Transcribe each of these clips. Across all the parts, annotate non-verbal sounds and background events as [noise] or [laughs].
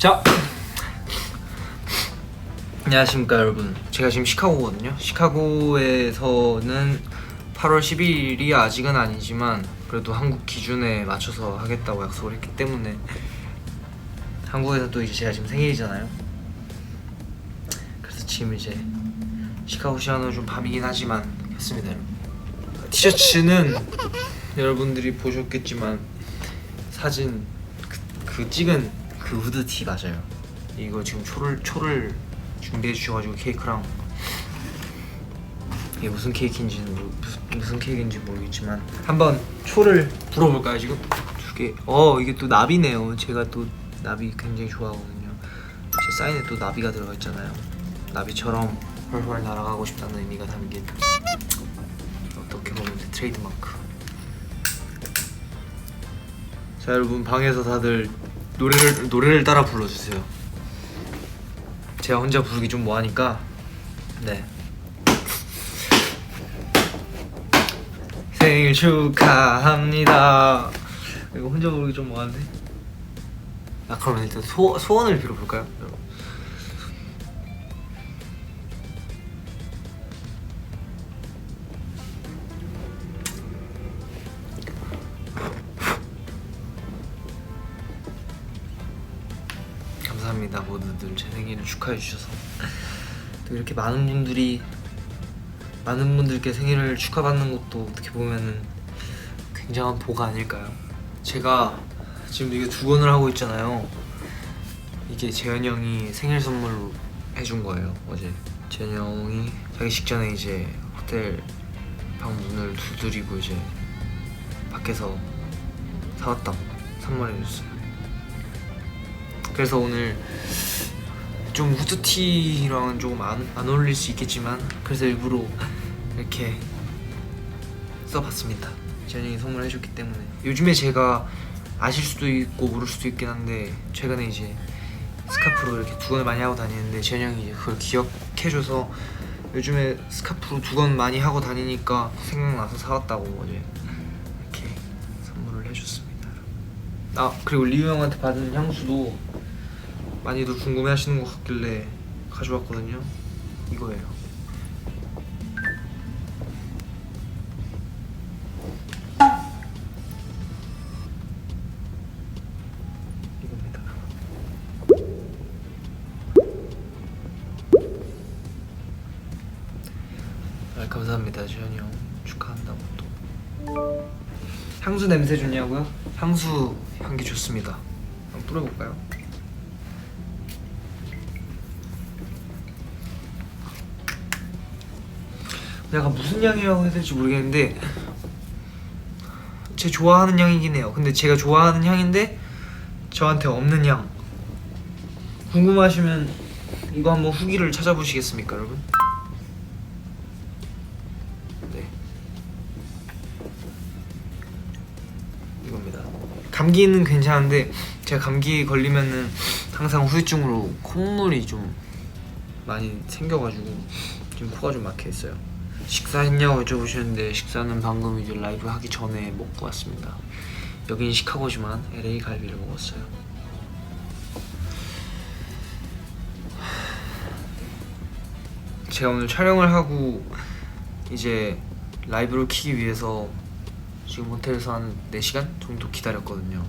자. 안녕하십니까 여러분. 제가 지금 시카고거든요. 시카고에서는 8월 11일이 아직은 아니지만 그래도 한국 기준에 맞춰서 하겠다고 약속을 했기 때문에 한국에서 또 이제 제가 지금 생일이잖아요. 그래서 지금 이제 시카고 시간은 좀 밤이긴 하지만 했습니다 여러분. 티셔츠는 여러분들이 보셨겠지만 사진 그, 그 찍은 그 후드티 맞아요. 이거 지금 초를 초를 준비해 주셔가지고 케이크랑 이게 무슨 케이크인지는 모르, 무슨, 무슨 케이크인지 모르겠지만 한번 초를 불어볼까요 지금 두 개. 어 이게 또 나비네요. 제가 또 나비 굉장히 좋아하거든요. 제 사인에 또 나비가 들어가 있잖아요. 나비처럼 훨훨 날아가고 싶다는 의미가 담긴 어떻게 보면 제 트레이드마크. 자 여러분 방에서 다들 노래를 노래를 따라 불러주세요. 제가 혼자 부르기 좀 뭐하니까 네. 생일 축하합니다. 이거 혼자 부르기 좀 뭐한데? 아 그러면 일단 소 소원을 빌어볼까요, 여러분? 감사합니다 모두들 제 생일을 축하해 주셔서 또 이렇게 많은 분들이 많은 분들께 생일을 축하받는 것도 어떻게 보면은 굉장한 보가 아닐까요? 제가 지금 이게 두 권을 하고 있잖아요. 이게 재현이 형이 생일 선물로 해준 거예요 어제. 재현이 형이 자기 직전에 이제 호텔 방 문을 두드리고 이제 밖에서 사왔다고 선물해줬어요. 그래서 오늘 좀 후드티랑은 조금 안, 안 어울릴 수 있겠지만 그래서 일부러 이렇게 써봤습니다. 재현이 선물해 줬기 때문에. 요즘에 제가 아실 수도 있고 모를 수도 있긴 한데 최근에 이제 스카프로 이렇게 두건을 많이 하고 다니는데 재현이 형이 그걸 기억해줘서 요즘에 스카프로 두건 많이 하고 다니니까 생각나서 사왔다고 어제 이렇게 선물을 해줬습니다. 아 그리고 리우 형한테 받은 향수도 많이들 궁금해하시는 것 같길래 가져왔거든요. 이거예요. 이겁니다. 아, 감사합니다, 지현이 형. 축하한다고 또. 향수 냄새 좋냐고요? 향수 향기 좋습니다. 한번 뿌려볼까요? 약간 무슨 향이라고 해야 될지 모르겠는데 제 좋아하는 향이긴 해요. 근데 제가 좋아하는 향인데 저한테 없는 향. 궁금하시면 이거 한번 후기를 찾아보시겠습니까, 여러분? 네. 이겁니다. 감기는 괜찮은데 제가 감기 걸리면은 항상 후유증으로 콧물이 좀 많이 생겨가지고 지금 코가 좀 막혀 있어요. 식사했냐고 여쭤보시는데 식사는 방금 이제 라이브 하기 전에 먹고 왔습니다. 여긴 시카고지만 LA 갈비를 먹었어요. 제가 오늘 촬영을 하고 이제 라이브를 키기 위해서 지금 호텔에서 한 4시간 정도 기다렸거든요.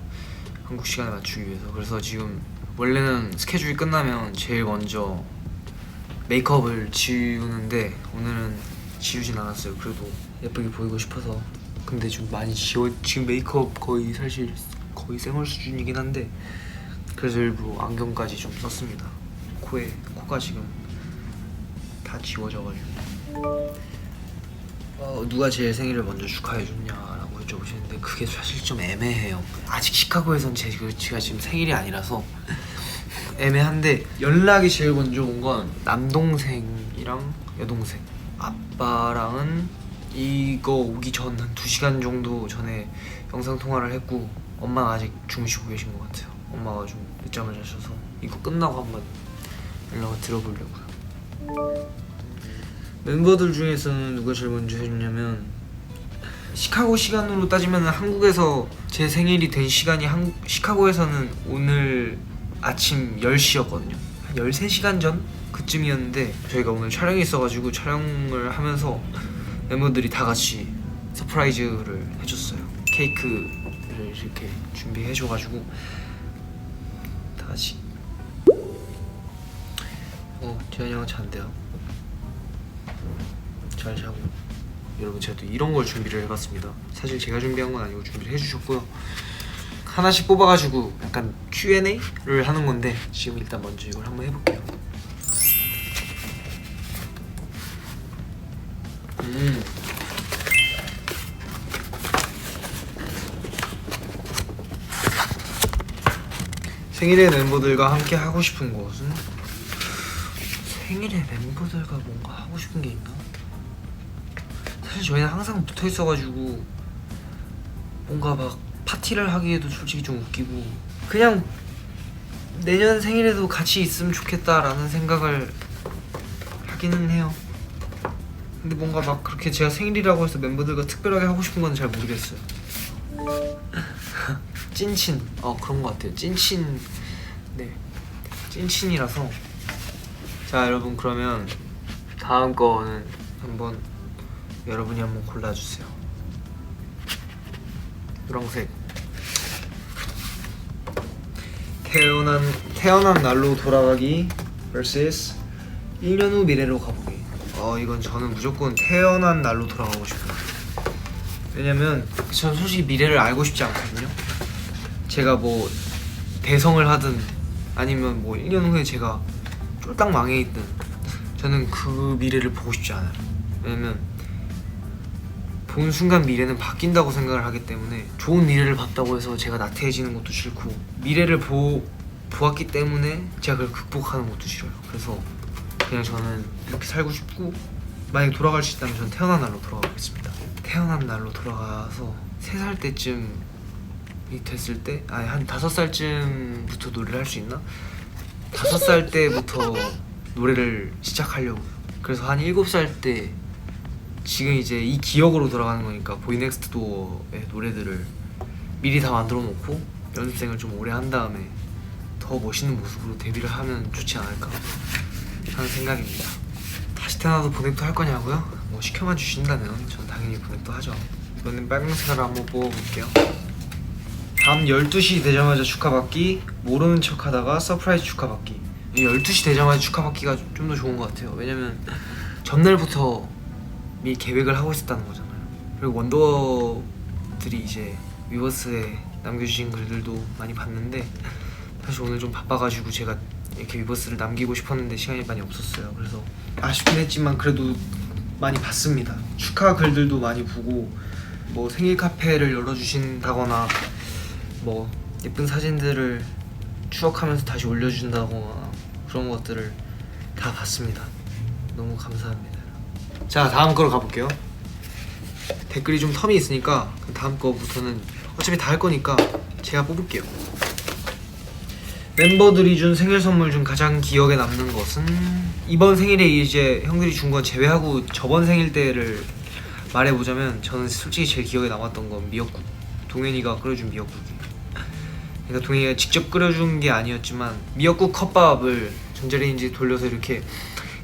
한국 시간에 맞추기 위해서. 그래서 지금 원래는 스케줄이 끝나면 제일 먼저 메이크업을 지우는데 오늘은 지우진 않았어요. 그래도 예쁘게 보이고 싶어서. 근데 좀 많이 지워 지금 메이크업 거의 사실 거의 생얼 수준이긴 한데 그래서 일부러 안경까지 좀 썼습니다. 코에 코가 지금 다 지워져가지고. 어, 누가 제일 생일을 먼저 축하해 줬냐라고 여쭤보시는데 그게 사실 좀 애매해요. 아직 시카고에선 제, 그- 제가 지금 생일이 아니라서 [laughs] 애매한데 연락이 제일 먼저 온 건 남동생이랑 여동생 아빠랑은 이거 오기 전 한 2시간 정도 전에 영상 통화를 했고 엄마가 아직 주무시고 계신 것 같아요 엄마가 좀 늦잠을 자셔서 이거 끝나고 한번 연락을 드려보려고요 멤버들 중에서는 누가 제일 먼저 해줬냐면 시카고 시간으로 따지면 한국에서 제 생일이 된 시간이 한, 시카고에서는 오늘 아침 10시였거든요. 한 13시간 전 그쯤이었는데 저희가 오늘 촬영이 있어가지고 촬영을 하면서 멤버들이 다 같이 서프라이즈를 해줬어요. 케이크를 이렇게 준비해줘가지고 다 같이 어 지현이 형 잔대요. 잘 자고 여러분 제가 또 이런 걸 준비를 해봤습니다. 사실 제가 준비한 건 아니고 준비를 해주셨고요. 하나씩 뽑아가지고 약간 Q&A를 하는 건데 지금 일단 먼저 이걸 한번 해볼게요. 음. 생일에 멤버들과 함께 하고 싶은 것은 생일에 멤버들과 뭔가 하고 싶은 게 있나? 사실 저희는 항상 붙어 있어가지고 뭔가 막 파티를 하기에도 솔직히 좀 웃기고 그냥 내년 생일에도 같이 있으면 좋겠다라는 생각을 하기는 해요. 근데 뭔가 막 그렇게 제가 생일이라고 해서 멤버들과 특별하게 하고 싶은 건 잘 모르겠어요. [laughs] 찐친, 어 그런 것 같아요. 찐친, 네, 찐친이라서. 자 여러분 그러면 다음 거는 한번 여러분이 한번 골라주세요. 노란색. 태어난 태어난 날로 돌아가기 vs 1년 후 미래로 가보기. 어 이건 저는 무조건 태어난 날로 돌아가고 싶어요. 왜냐면 전 솔직히 미래를 알고 싶지 않거든요. 제가 뭐 대성을 하든 아니면 뭐 1년 후에 제가 쫄딱 망해 있든 저는 그 미래를 보고 싶지 않아요. 왜냐면 본 순간 미래는 바뀐다고 생각을 하기 때문에 좋은 미래를 봤다고 해서 제가 나태해지는 것도 싫고 미래를 보, 보았기 때문에 제가 그걸 극복하는 것도 싫어요. 그래서 그냥 저는 이렇게 살고 싶고 만약에 돌아갈 수 있다면 저는 태어난 날로 돌아가겠습니다. 태어난 날로 돌아가서 3살 때쯤 이 됐을 때? 아니 한 5살쯤부터 노래를 할 수 있나? 5살 때부터 노래를 시작하려고요. 그래서 한 7살 때 지금 이제 이 기억으로 돌아가는 거니까 보이넥스트 도어의 노래들을 미리 다 만들어 놓고 연습생을 좀 오래 한 다음에 더 멋있는 모습으로 데뷔를 하면 좋지 않을까 하는 생각입니다. 다시 태어나도 보넥도 할 거냐고요? 뭐 시켜만 주신다면 전 당연히 보넥도 하죠. 이번엔 빨간색으로 한번 뽑아볼게요. 밤 12시 되자마자 축하받기 모르는 척 하다가 서프라이즈 축하받기 이 12시 되자마자 축하받기가 좀 더 좋은 것 같아요 왜냐면 전날부터 미리 계획을 하고 있었다는 거잖아요. 그리고 원더들이 이제 위버스에 남겨주신 글들도 많이 봤는데 사실 오늘 좀 바빠가지고 제가 이렇게 위버스를 남기고 싶었는데 시간이 많이 없었어요. 그래서 아쉽긴 했지만 그래도 많이 봤습니다. 축하 글들도 많이 보고 뭐 생일 카페를 열어주신다거나 뭐 예쁜 사진들을 추억하면서 다시 올려준다거나 그런 것들을 다 봤습니다. 너무 감사합니다. 자 다음 거로 가볼게요. 댓글이 좀 텀이 있으니까 그 다음 거부터는 어차피 다 할 거니까 제가 뽑을게요. 멤버들이 준 생일 선물 중 가장 기억에 남는 것은 이번 생일에 이제 형들이 준 건 제외하고 저번 생일 때를 말해보자면 저는 솔직히 제일 기억에 남았던 건 미역국. 동현이가 끓여준 미역국이. 그러니까 동현이가 직접 끓여준 게 아니었지만 미역국 컵밥을 전자레인지 돌려서 이렇게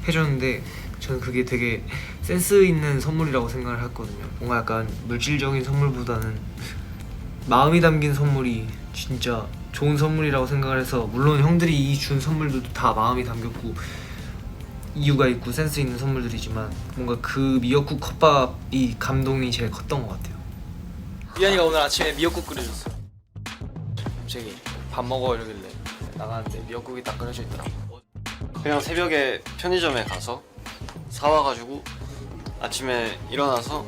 해줬는데 저는 그게 되게 센스 있는 선물이라고 생각을 했거든요. 뭔가 약간 물질적인 선물보다는 마음이 담긴 선물이 진짜 좋은 선물이라고 생각을 해서 물론 형들이 이 준 선물들도 다 마음이 담겼고 이유가 있고 센스 있는 선물들이지만 뭔가 그 미역국 컵밥이 감동이 제일 컸던 것 같아요. 미안이가 오늘 아침에 미역국 끓여줬어. 갑자기 밥 먹어 이러길래 나가는데 미역국이 딱 끓여져 있더라고. 그냥 새벽에 편의점에 가서 사와가지고 아침에 일어나서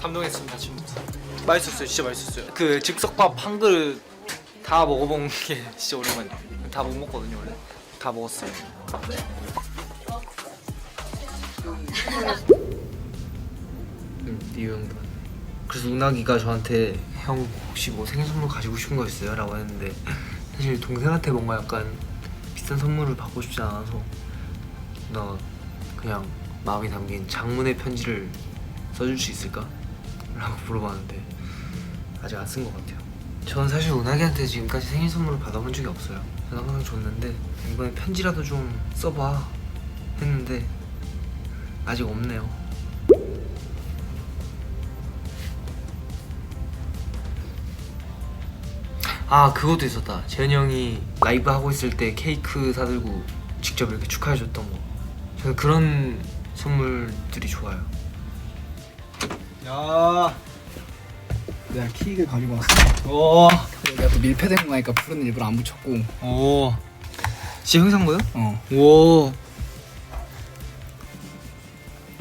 감동했습니다 지금부터. 맛있었어요, 진짜 맛있었어요. 그 즉석밥 한 그릇 다 먹어본 게 진짜 오랜만이에요. 다 못 먹거든요 원래. 다 먹었어요. 응, 리우 형도 왔네. 그래서 운학이가 저한테 형 혹시 뭐 생일 선물 가지고 싶은 거 있어요? 라고 했는데 사실 동생한테 뭔가 약간 비싼 선물을 받고 싶지 않아서 나 그냥 마음이 담긴 장문의 편지를 써줄 수 있을까? 라고 물어봤는데 아직 안 쓴 것 같아요 저는 사실 운하기한테 지금까지 생일 선물을 받아본 적이 없어요. 저는 항상 줬는데 이번에 편지라도 좀 써봐 했는데 아직 없네요. 아 그것도 있었다. 재현이 형이 라이브 하고 있을 때 케이크 사들고 직접 이렇게 축하해줬던 거. 저는 그런 선물들이 좋아요. 야. 내가 킥을 가지고 왔어. 오. 내가 또 밀폐된 거니까 불은 일부러 안 붙였고. 오. 진짜 형이 산 거요? 어. 오.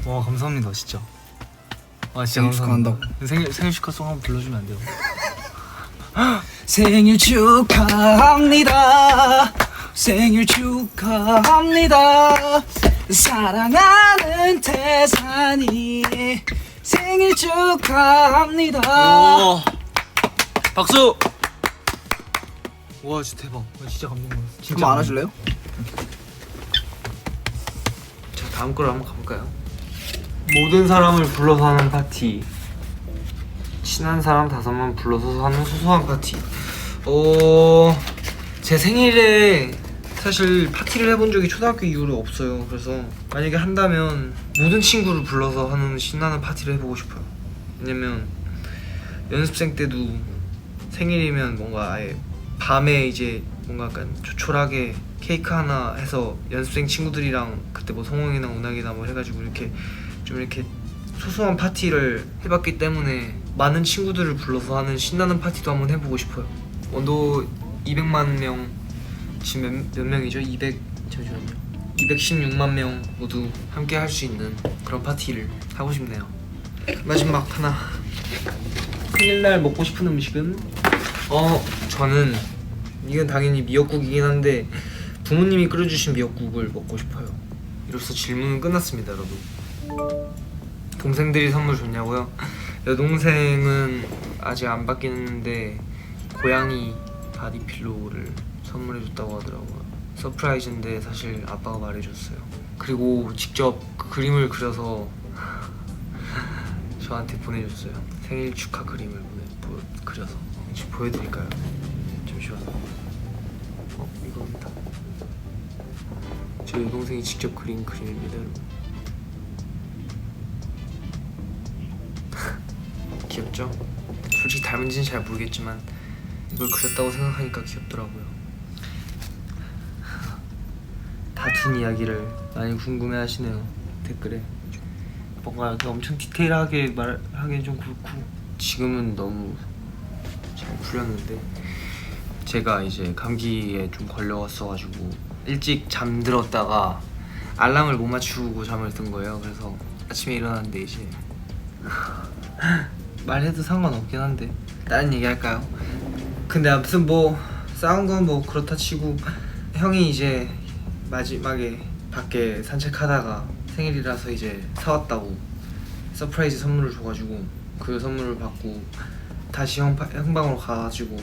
와 감사합니다 진짜. 아 진짜 생일 감사합니다. 축하한다고. 생일 생일 축하 송 한번 불러주면 안 돼요? [laughs] 생일 축하합니다. 생일 축하합니다. 사랑하는 태산이 생일 축하합니다. 오. 박수. 와 진짜 대박. 와, 진짜 감동받았어. 진짜 한번 안아줄래요? 자 다음 거로 한번 가볼까요? 모든 사람을 불러서 하는 파티 친한 사람 다섯만 불러서 하는 소소한 파티 어... 제 생일에 사실 파티를 해본 적이 초등학교 이후로 없어요 그래서 만약에 한다면 모든 친구를 불러서 하는 신나는 파티를 해보고 싶어요 왜냐면 연습생 때도 생일이면 뭔가 아예 밤에 이제 뭔가 약간 조촐하게 케이크 하나 해서 연습생 친구들이랑 그때 뭐 성홍이나 운학이나 뭐 해가지고 이렇게 좀 이렇게 소소한 파티를 해봤기 때문에 많은 친구들을 불러서 하는 신나는 파티도 한번 해보고 싶어요. 원도 200만 명 지금 몇, 몇 명이죠? 200 잠시만요. 216만 명 모두 함께 할 수 있는 그런 파티를 하고 싶네요. 마지막 하나. 생일날 먹고 싶은 음식은 어 저는 이건 당연히 미역국이긴 한데 부모님이 끓여주신 미역국을 먹고 싶어요. 이로써 질문은 끝났습니다, 여러분. 동생들이 선물 줬냐고요? 여동생은 아직 안 했는데 고양이 바디필로우를 선물해 줬다고 하더라고요. 서프라이즈인데 사실 아빠가 말해줬어요. 그리고 직접 그림을 그려서 [laughs] 저한테 보내줬어요. 생일 축하 그림을 보내, 보, 그려서 지금 보여드릴까요? 잠시만요. 어 이겁니다. 제 여동생이 직접 그린 그림입니다. [laughs] 귀엽죠? 솔직히 닮은지는 잘 모르겠지만 이걸 그렸다고 생각하니까 귀엽더라고요. 다툰 이야기를 많이 궁금해하시네요 댓글에. 뭔가 이렇게 엄청 디테일하게 말하기는 좀 그렇고 지금은 너무 잘 풀렸는데 제가 이제 감기에 좀 걸려왔어가지고 일찍 잠들었다가 알람을 못 맞추고 잠을 든 거예요. 그래서 아침에 일어났는데 이제 [laughs] 말해도 상관없긴 한데 다른 얘기 할까요? 근데 아무튼 뭐 싸운 건 뭐 그렇다 치고 형이 이제 마지막에 밖에 산책하다가 생일이라서 이제 사왔다고 서프라이즈 선물을 줘가지고 그 선물을 받고 다시 형, 파- 형 방으로 가가지고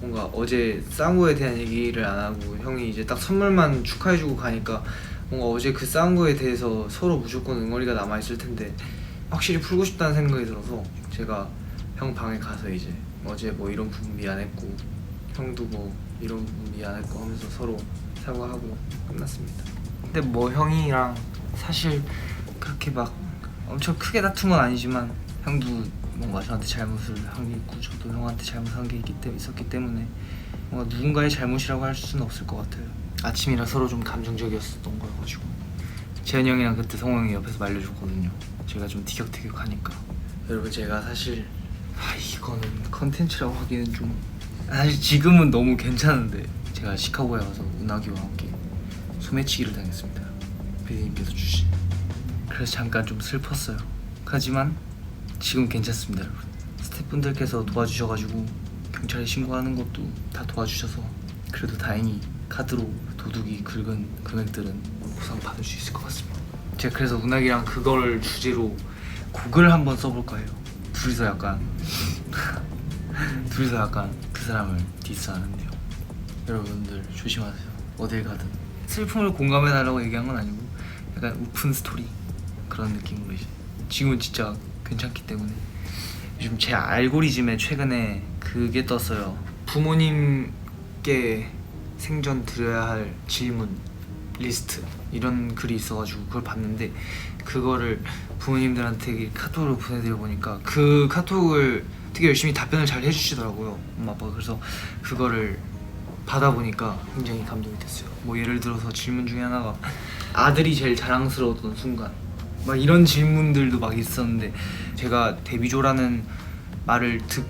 뭔가 어제 싸운 거에 대한 얘기를 안 하고 형이 이제 딱 선물만 축하해주고 가니까 뭔가 어제 그 싸운 거에 대해서 서로 무조건 응어리가 남아있을 텐데 확실히 풀고 싶다는 생각이 들어서 제가 형 방에 가서 이제 어제 뭐 이런 부분 미안했고 형도 뭐 이런 부분 미안했고 하면서 서로 사과하고 끝났습니다. 근데 뭐 형이랑 사실 그렇게 막 엄청 크게 다툰 건 아니지만 형도 뭔가 저한테 잘못을 한 게 있고 저도 형한테 잘못한 게 있기 때문에 있었기 때문에 뭔가 누군가의 잘못이라고 할 수는 없을 것 같아요. 아침이라 서로 좀 감정적이었었던 거여가지고 재현이 형이랑 그때 성호 형이 옆에서 말려줬거든요. 제가 좀 티격태격하니까 여러분 제가 사실 아 이거는 컨텐츠라고 하기는 좀 사실 지금은 너무 괜찮은데 제가 시카고에 와서 운하기와 함께 소매치기를 당했습니다. 피디님께서 주신 그래서 잠깐 좀 슬펐어요. 하지만 지금 괜찮습니다, 여러분. 스태프분들께서 도와주셔가지고 경찰에 신고하는 것도 다 도와주셔서 그래도 다행히 카드로 도둑이 긁은 금액들은 보상 받을 수 있을 것 같습니다. 제가 그래서 운학이랑 그걸 주제로 곡을 한번 써볼까 해요. 둘이서 약간 [laughs] 둘이서 약간 그 사람을 디스하는데요. 여러분들 조심하세요. 어딜 가든. 슬픔을 공감해달라고 얘기한 건 아니고 약간 우픈 스토리 그런 느낌으로 이제 지금은 진짜 괜찮기 때문에. 요즘 제 알고리즘에 최근에 그게 떴어요. 부모님께 생전 드려야 할 질문 리스트 이런 글이 있어가지고 그걸 봤는데 그거를 부모님들한테 카톡으로 보내드려 보니까 그 카톡을 되게 열심히 답변을 잘 해주시더라고요. 엄마 아빠가. 그래서 그거를 받아보니까 굉장히 감동이 됐어요. 뭐 예를 들어서 질문 중에 하나가 아들이 제일 자랑스러웠던 순간. 막 이런 질문들도 막 있었는데 제가 데뷔조라는 말을 듣,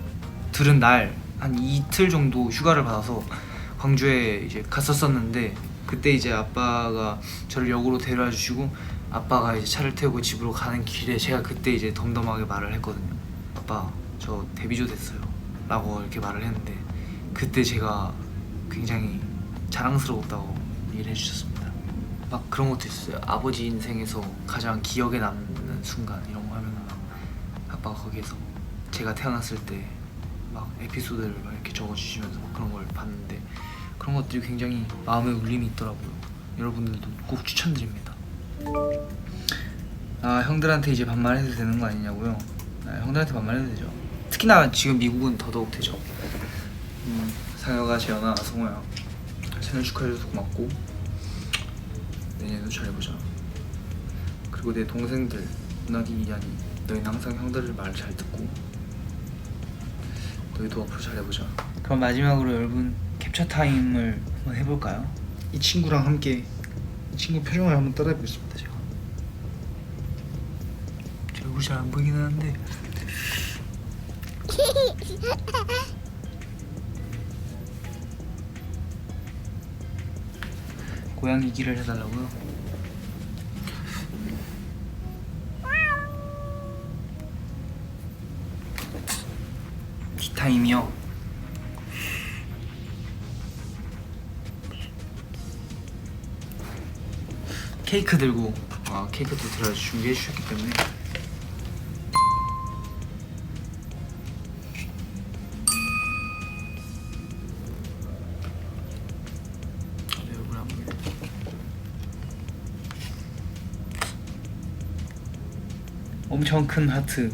들은 날 한 이틀 정도 휴가를 받아서 광주에 이제 갔었었는데 그때 이제 아빠가 저를 역으로 데려다 주시고 아빠가 이제 차를 태우고 집으로 가는 길에 제가 그때 이제 덤덤하게 말을 했거든요 아빠 저 데뷔조 됐어요. 라고 이렇게 말을 했는데 그때 제가 굉장히 자랑스러웠다고 얘기를 해주셨습니다. 막 그런 것도 있어요. 아버지 인생에서 가장 기억에 남는 순간 이런 거 하면은 막 아빠가 거기에서 제가 태어났을 때 막 에피소드를 막 이렇게 적어주시면서 막 그런 걸 봤는데 그런 것들이 굉장히 마음에 울림이 있더라고요. 여러분들도 꼭 추천드립니다. 아 형들한테 이제 반말해도 되는 거 아니냐고요? 아, 형들한테 반말해도 되죠. 특히나 지금 미국은 더더욱 되죠. 음, 상혁아, 재현아, 성호야. 생일 축하해줘서 고맙고. 내년에도 잘해보자. 그리고 내 동생들 누나기, 이한이 너희는 항상 형들을 말 잘 듣고. 너희도 앞으로 잘해보자. 그럼 마지막으로 여러분 캡처 타임을 한번 해볼까요? 이 친구랑 함께 이 친구 표정을 한번 따라해보겠습니다 제가. 제 얼굴이 잘안 보이긴 하는데 [laughs] 고양이기를 해달라고요? 티타임이요? 케이크 들고 아 케이크도 들어 준비해 주셨기 때문에 엄청 큰 하트.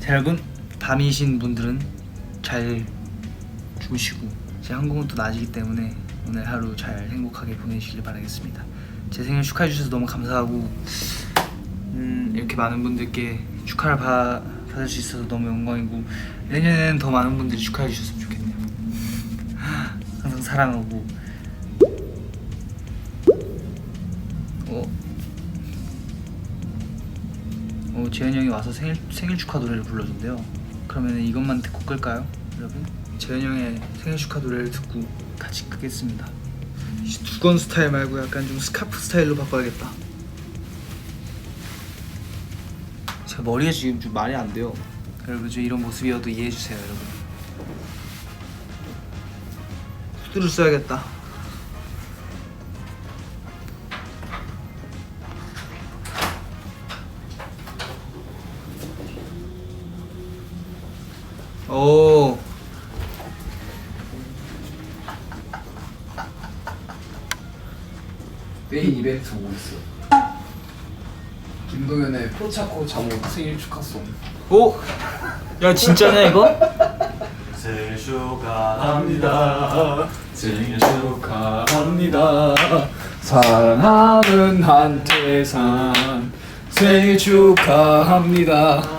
자 여러분 밤이신 분들은 잘 주무시고 제 한국은 또 낮이기 때문에 오늘 하루 잘 행복하게 보내시길 바라겠습니다. 제 생일 축하해 주셔서 너무 감사하고 음, 이렇게 많은 분들께 축하를 받, 받을 수 있어서 너무 영광이고 내년에는 더 많은 분들이 축하해 주셨으면 좋겠네요. 항상 사랑하고. 어? 어, 재현이 형이 와서 생일, 생일 축하 노래를 불러준대요. 그러면 이것만 듣고 끌까요, 여러분? 재현이 형의 생일 축하 노래를 듣고 같이 끄겠습니다. 두건 스타일 말고 약간 좀 스카프 스타일로 바꿔야겠다. 제 머리가 지금 좀 말이 안 돼요. 여러분 저 이런 모습이어도 이해해 주세요, 여러분. 후드를 써야겠다. 오. 메인 이벤트 오고 있어. 김동현의 포차코 잠옷 생일 축하송. 오. 야 진짜냐 이거? 생일 축하합니다 생일 축하합니다. 사랑하는 한태산 생일 축하합니다.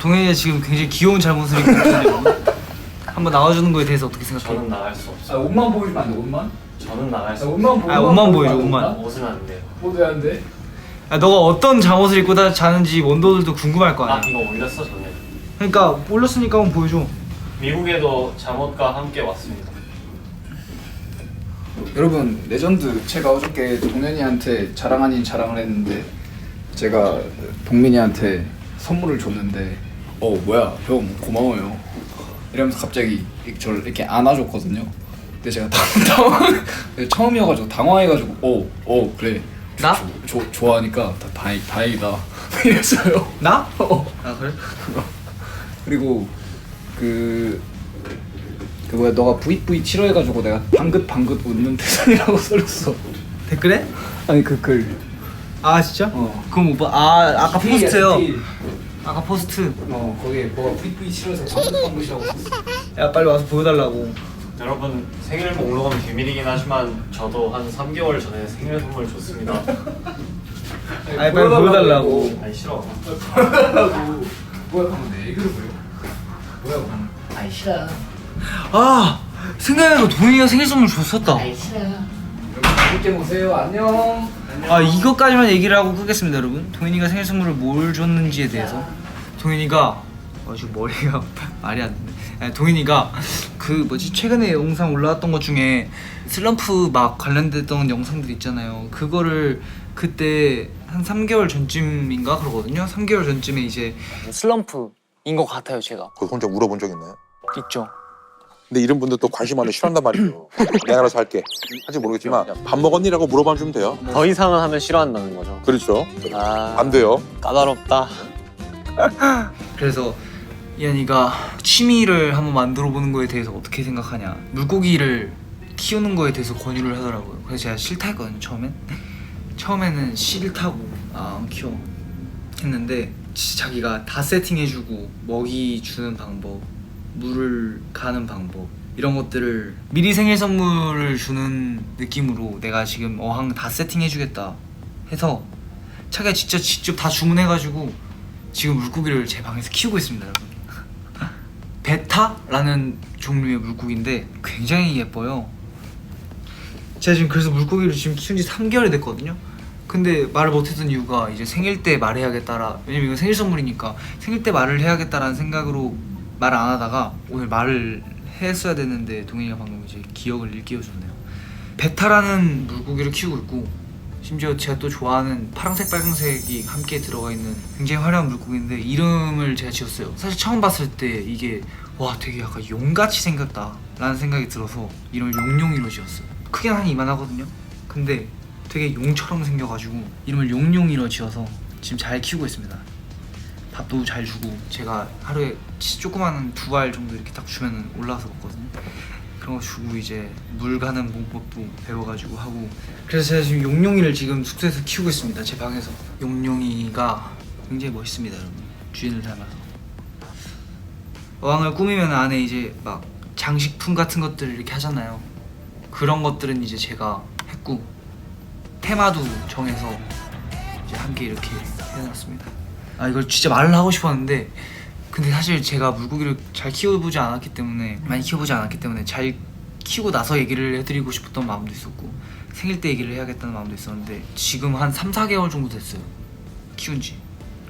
동현 동현이 지금 굉장히 귀여운 잘못을 입고 있는데 한번 나와주는 거에 대해서 어떻게 생각해? 저는 나갈 수 아, 없어요 옷만 보여주면 안 돼, 옷만? 저는 나갈 아, 수 없어요 옷만 보여. 아, 옷만 보여줘, 옷만. 옷은 안 돼요 옷은 안 돼. 야 너가 어떤 잠옷을 입고 다 자는지 원더들도 궁금할 거 아 아니야. 이거 올렸어 전에 그러니까 올렸으니까 한번 보여줘. 미국에도 잠옷과 함께 왔습니다 여러분 레전드 제가 어저께 동현이한테 자랑 아닌 자랑을 했는데 제가 동민이한테 선물을 줬는데 어 뭐야 형 고마워요 이러면서 갑자기 저를 이렇게 안아줬거든요 근데 제가 당, [laughs] 당황 처음이어가지고 당황해가지고 어 어 그래 나? 조, 조, 좋아하니까 다, 다행, 다행이다 [laughs] 이랬어요 나? 어. 아 그래? 그리고 그그 뭐야 너가 부익부익 싫어해가지고 내가 방긋 방긋 웃는 태산이라고 [laughs] 써줬어 댓글에? 아니 그글 아 진짜? 어. 그럼 오빠 아 아까 포스트요. 아까 포스트. 어 거기에 뭐가 부익부익 싫어서 방긋 방긋이라고 썼어 야 빨리 와서 보여달라고. 여러분 생일 목록 은 비밀이긴 하지만 저도 한 3개월 전에 생일 선물 줬습니다. 아니 빨리 보여달라고. 아니 싫어. 뭐라고 뭐야 하면 내 애교를 보여 뭐야 그럼 아이 싫어 아 생각해도 동현이가 생일 선물 줬었다. 여러분 재밌게 보세요 안녕 아 이것까지만 얘기를 하고 끄겠습니다 여러분. 동현이가 생일 선물을 뭘 줬는지에 대해서. 동현이가 어 지금 머리가 [laughs] 말이 안 되네. 아니, 동현이가 그 뭐지? 최근에 영상 올라왔던 것 중에 슬럼프 막 관련됐던 영상들 있잖아요. 그거를 그때 한 3개월 전쯤인가 그러거든요. 3개월 전쯤에 이제 슬럼프인 것 같아요 제가. 그 혼자 물어본 적 있나요? 있죠 근데 이런 분들 또 관심 많으면 싫어한단 말이에요. 내가 알아서 할게. 할지 모르겠지만 밥 먹었니라고 물어봐 주면 돼요. 더 이상은 하면 싫어한다는 거죠. 그렇죠. 아 안 돼요. 까다롭다. [laughs] 그래서 이한이가 취미를 한번 만들어 보는 거에 대해서 어떻게 생각하냐 물고기를 키우는 거에 대해서 권유를 하더라고요 그래서 제가 싫다 했거든요 처음엔 [laughs] 처음에는 싫다고 아, 안 키워 했는데 자기가 다 세팅해주고 먹이 주는 방법 물을 가는 방법 이런 것들을 미리 생일 선물을 주는 느낌으로 내가 지금 어항 다 세팅해주겠다 해서 자기가 진짜 직접 다 주문해가지고 지금 물고기를 제 방에서 키우고 있습니다 여러분. [laughs] 베타라는 종류의 물고기인데 굉장히 예뻐요. 제가 지금 그래서 물고기를 지금 키운 지 3개월이 됐거든요. 근데 말을 못했던 이유가 이제 생일 때 말해야겠다라 왜냐면 이건 생일 선물이니까 생일 때 말을 해야겠다라는 생각으로 말 안 하다가 오늘 말을 했어야 되는데 동현이가 방금 이제 기억을 일깨워줬네요. 베타라는 물고기를 키우고 있고 심지어 제가 또 좋아하는 파란색 빨간색이 함께 들어가 있는 굉장히 화려한 물고기인데 이름을 제가 지었어요. 사실 처음 봤을 때 이게 와 되게 약간 용같이 생겼다 라는 생각이 들어서 이름을 용용이로 지었어요. 크기는 한 이만하거든요. 근데 되게 용처럼 생겨가지고 이름을 용용이로 지어서 지금 잘 키우고 있습니다 밥도 잘 주고 제가 하루에 조그마한 두알 정도 이렇게 딱 주면 올라와서 먹거든요. 그런 거 주고 이제 물 가는 방법도 배워가지고 하고. 그래서 제가 지금 용용이를 지금 숙소에서 키우고 있습니다. 제 방에서. 용용이가 굉장히 멋있습니다 여러분. 주인을 닮아서. 어항을 꾸미면 안에 이제 막 장식품 같은 것들을 이렇게 하잖아요. 그런 것들은 이제 제가 했고 테마도 정해서 이제 함께 이렇게 해놨습니다 아 이걸 진짜 말을 하고 싶었는데 근데 사실 제가 물고기를 잘 키워보지 않았기 때문에 많이 키워보지 않았기 때문에 잘 키우고 나서 얘기를 해드리고 싶었던 마음도 있었고 생일 때 얘기를 해야겠다는 마음도 있었는데 지금 한 3, 4개월 정도 됐어요. 키운 지.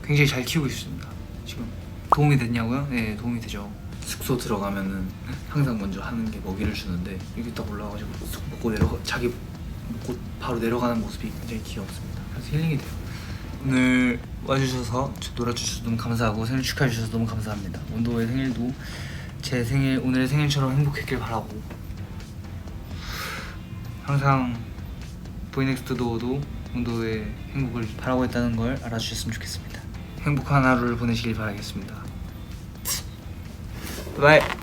굉장히 잘 키우고 있습니다. 지금 도움이 됐냐고요? 네 도움이 되죠. 숙소 들어가면은 항상 먼저 하는 게 먹이를 주는데 여기 딱 올라와가지고 쑥 먹고 내려가 자기 먹고 바로 내려가는 모습이 굉장히 귀엽습니다. 그래서 힐링이 돼요. 오늘 와주셔서 저 놀아주셔서 너무 감사하고 생일 축하해 주셔서 너무 감사합니다. 온도의 생일도 제 생일 오늘의 생일처럼 행복했길 바라고 항상 보이넥스트 도어도 온도의 행복을 바라고 있다는 걸 알아주셨으면 좋겠습니다. 행복한 하루를 보내시길 바라겠습니다. 바이.